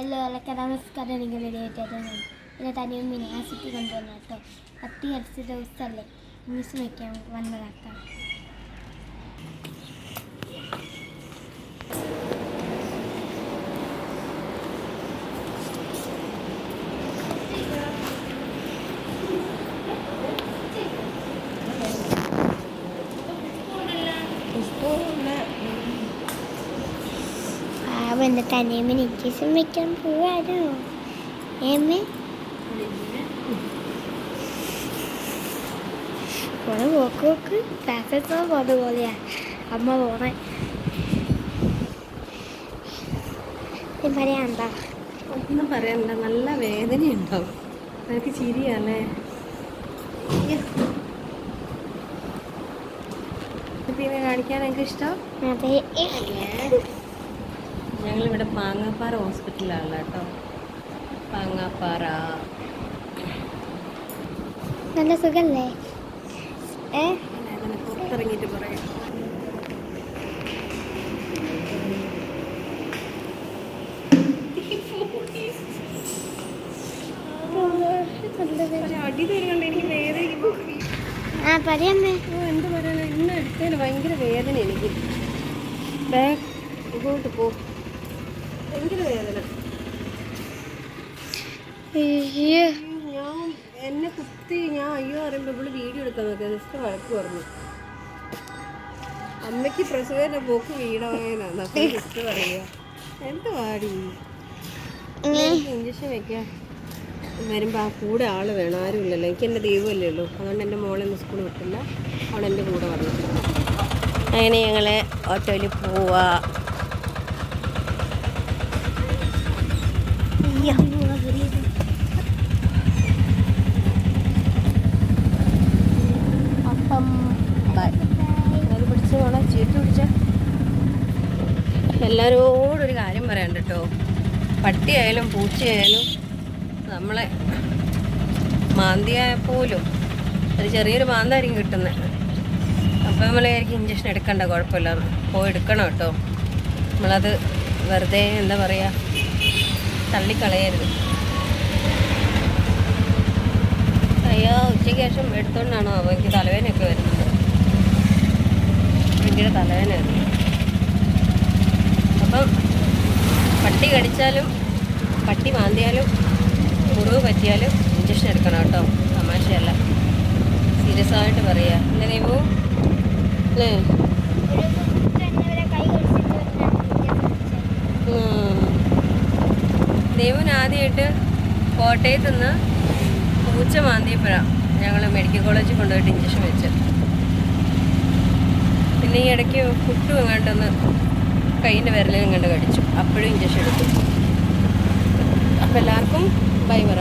എല്ലാവർക്കും നമസ്കാരം നിങ്ങൾ ഏറ്റവും പിന്നെ തനിയും മിനി ആസിറ്റി കൊണ്ടുവന്ന കേട്ടോ. പത്തി അടിച്ച ദിവസമല്ലേ. മിസ് വയ്ക്കാൻ വന്നതാക്കാം. പാവം എന്റെ അനിയമ്മ നെറ്റീസും വയ്ക്കാൻ പോവാനോ ഏമ്മേ പോണ പോക്ക് പോക്ക് ക്ലാസ്സിൽ പോണ പോലെയാ. അമ്മ പോണേ. നീ പറയാണ്ടാ ഒന്നും പറയണ്ട നല്ല വേദനയുണ്ടാവും. നിനക്ക് ചിരിയല്ലേ? പിന്നെ കാണിക്കാൻ എനിക്ക് ഇഷ്ടം? അതെ. ഞങ്ങളിവിടെ പാങ്ങാപ്പാറ ഹോസ്പിറ്റലാണ് കേട്ടോ. പാങ്ങാപ്പാറ. നല്ല സുഖല്ലേ? ഏ? പുറത്തിറങ്ങിയിട്ട് പറയാം. ആ എന്ത് പറയാനാ? ഇന്ന് എടുത്തതിന് ഭയങ്കര വേദന എനിക്ക്. ബാക്ക് ഇങ്ങോട്ട് പോ. ഭയങ്കര വേദന. ഞാൻ എന്നെ കുത്തി ഞാൻ അയ്യോ അറിയുമ്പോൾ ഇവിടെ വീഡിയോ എടുക്കാൻ നോക്കിയ ജസ്റ്റ് വഴക്ക് പറഞ്ഞു. അമ്മയ്ക്ക് പ്രസവേന പോക്ക് വീണവേനാണ് അപ്പൊ ജസ്റ്റ് പറയുക എന്ത് പാടി ഇഞ്ചക്ഷൻ വെക്കാം. വരുമ്പോൾ ആ കൂടെ ആൾ വേണം ആരുമില്ലല്ലോ എനിക്ക് എന്റെ ദൈവമല്ലേ ഉള്ളൂ. അതുകൊണ്ട് എന്റെ മോളെ ഒന്ന് സ്കൂളിൽ വിട്ടില്ല. അവൾ എന്റെ കൂടെ വന്നു. അങ്ങനെ ഞങ്ങൾ ഓട്ടോയിൽ പോവാ അയ്യോ. അപ്പം ബൈ അത് പിടിച്ച് മോളെ ചീട്ട് പിടിച്ച എല്ലാവരോടും ഒരു കാര്യം പറയാണ്ട് കേട്ടോ. പട്ടിയായാലും പൂച്ചയായാലും നമ്മളെ മാന്തിയായ പോലും ഒരു ചെറിയൊരു മാന്തായിരിക്കും കിട്ടുന്നത് അപ്പം നമ്മളായിരിക്കും ഇഞ്ചക്ഷൻ എടുക്കണ്ട കുഴപ്പമില്ല. പോയി എടുക്കണം കേട്ടോ. നമ്മളത് വെറുതെ എന്താ പറയുക തള്ളിക്കളയരുത്. അയ്യോ ഉച്ചയ്ക്ക് ശേഷം എടുത്തോണ്ടാണോ? അപ്പോൾ എനിക്ക് തലവേദനയൊക്കെ വരുന്നത് ഭയങ്കര തലവേന വരുന്നു അപ്പം പട്ടി കടിച്ചാലും പട്ടി മാന്തിയാലും മുറിവ് പറ്റിയാലും ഇഞ്ചക്ഷൻ എടുക്കണം കേട്ടോ. തമാശയല്ല. സീരിയസ് ആയിട്ട് പറയുക അല്ലേ ദൈവു അല്ലേ ഉം. ദൈവന് ആദ്യമായിട്ട് കോട്ടയത്ത് നിന്ന് പൂച്ച മാന്തിയപ്പോഴാണ് ഞങ്ങൾ മെഡിക്കൽ കോളേജിൽ കൊണ്ടുപോയിട്ട് ഇഞ്ചക്ഷൻ വെച്ച് പിന്നെ ഈ ഇടയ്ക്ക് കുട്ടു എങ്ങാണ്ടൊന്ന് കൈയിന്റെ വിരലിനും കണ്ട് കടിച്ചു. അപ്പോഴും ഇഞ്ചക്ഷൻ എടുത്തു. അപ്പം എല്ലാവർക്കും ബൈ പറ.